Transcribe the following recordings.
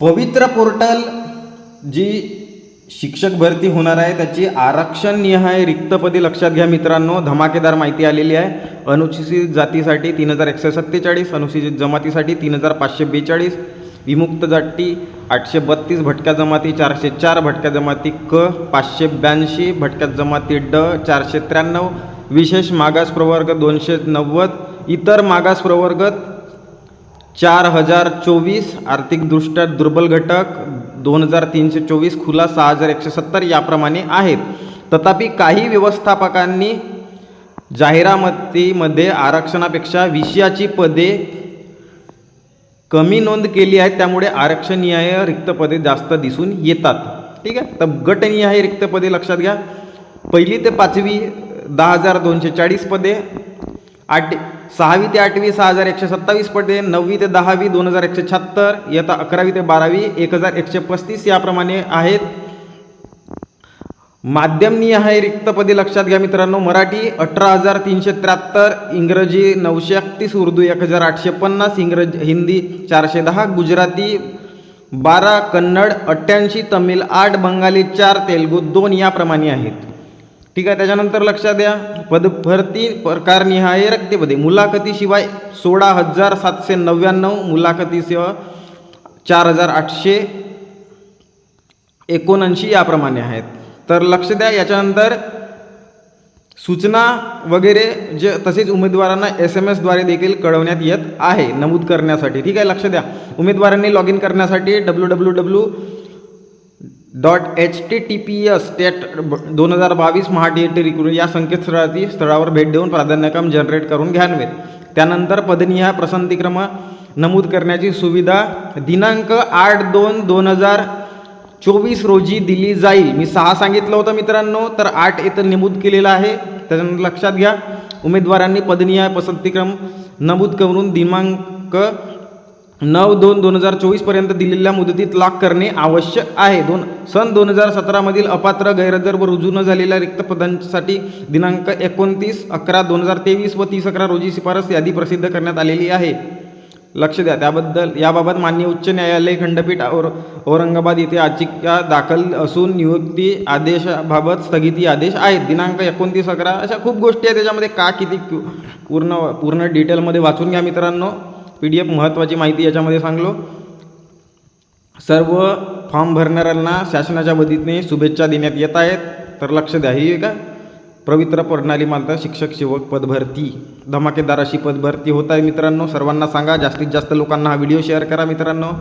पवित्र पोर्टल जी शिक्षक भरती होणार आहे त्याची आरक्षण निहाय रिक्तपदी लक्षात घ्या मित्रांनो. धमाकेदार माहिती आलेली आहे. अनुसूचित जातीसाठी तीन हजार एकशे सत्तेचाळीस अनुसूचित जमातीसाठी तीन हजार पाचशे बेचाळीस विमुक्त जाती आठशे बत्तीस भटक्या जमाती चारशे चार भटक्या जमाती क पाचशे ब्याऐंशी भटक्या जमाती ड चारशे त्र्याण्णव विशेष मागास प्रवर्ग दोनशे नव्वद इतर मागास प्रवर्ग चार हजार चोवीस आर्थिकदृष्ट्या दुर्बल घटक दोन हजार तीनशे चोवीस खुला सहा हजार एकशे सत्तर याप्रमाणे आहेत. तथापि काही व्यवस्थापकांनी जाहिरातीमध्ये आरक्षणापेक्षा विषयाची पदे कमी नोंद केली आहे त्यामुळे आरक्षणीय रिक्त पदे जास्त दिसून येतात. ठीक आहे? तर गटनिहाय रिक्त पदे लक्षात घ्या. पहिली ते पाचवी दहा हजार दोनशे चाळीस पदे आठ सहावी ते आठवी सहा हजार एकशे सत्तावीस पटे नववी ते दहावी दोन हजार एकशे शहात्तर इयत्ता अकरावी ते बारावी एक हजार एकशे पस्तीस याप्रमाणे आहेत. माध्यमनिहाय रिक्त पदे लक्षात घ्या मित्रांनो. मराठी अठरा हजार तीनशे त्र्याहत्तर इंग्रजी नऊशे एकतीस उर्दू एक हजार आठशे पन्नास इंग्रज हिंदी चारशे दहा गुजराती बारा कन्नड अठ्ठ्याऐंशी तमिळ आठ बंगाली चार तेलगू दोन याप्रमाणे आहेत. ठीक आहे त्याच्यानंतर लक्षात द्या. पदभरती प्रकारनिहाय रक्तपदे. मुलाखतीशिवाय सोळा हजार सातशे नव्याण्णव मुलाखतीसह चार हजार आठशे एकोणऐंशी याप्रमाणे आहेत. तर लक्ष द्या याच्यानंतर सूचना वगैरे जे तसेच उमेदवारांना एस एम एसद्वारे देखील कळवण्यात येत आहे नमूद करण्यासाठी. ठीक आहे लक्ष द्या. उमेदवारांनी लॉग इन करण्यासाठी W W W dot H T T P S TET दोन हजार बावीस महा रिक्रुट या संकेतस्थळाची स्थळावर भेट देऊन प्राधान्यक्रम जनरेट करून घ्यावेत त्यानंतर पदनिहाय प्रसंतिक्रम नमूद करण्याची सुविधा दिनांक आठ दोन दोन हजार चोवीस रोजी दिली जाईल. मी सहा सांगितलं होतं मित्रांनो तर आठ इथं नमूद केलेलं आहे. त्याच्यानंतर लक्षात घ्या उमेदवारांनी पदनिहाय पसंतीक्रम नमूद करून दिनांक नऊ दोन दोन हजार चोवीसपर्यंत दिलेल्या मुदतीत लाख करणे आवश्यक आहे. दोन सन दोन हजार सतरामधील अपात्र गैरहजर व रुजू न झालेल्या रिक्त पदांसाठी दिनांक एकोणतीस अकरा दोन हजार तेवीस व तीस अकरा रोजी शिफारस यादी प्रसिद्ध करण्यात आलेली आहे. लक्ष द्या त्याबद्दल याबाबत मान्य उच्च न्यायालय खंडपीठ और औरंगाबाद येथे याचिका दाखल असून नियुक्ती आदेशाबाबत स्थगिती आदेश आहेत. दिनांक एकोणतीस अकरा अशा खूप गोष्टी आहेत. त्याच्यामध्ये का किती पूर्ण पूर्ण डिटेलमध्ये वाचून घ्या मित्रांनो. पी डी एफ महत्त्वाची माहिती याच्यामध्ये सांगलो. सर्व फॉर्म भरणाऱ्यांना शासनाच्या वतीने शुभेच्छा देण्यात येत आहेत. तर लक्ष द्या ही का? पवित्र प्रणाली मानता शिक्षक सेवक पदभरती धमाकेदार अशी पदभरती होत आहे मित्रांनो. सर्वांना सांगा जास्तीत जास्त लोकांना हा व्हिडिओ शेअर करा मित्रांनो.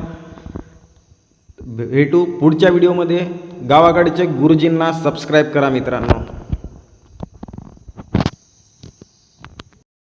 भेटू पुढच्या व्हिडिओमध्ये. गावाकडचे गुरुजींना सबस्क्राईब करा मित्रांनो.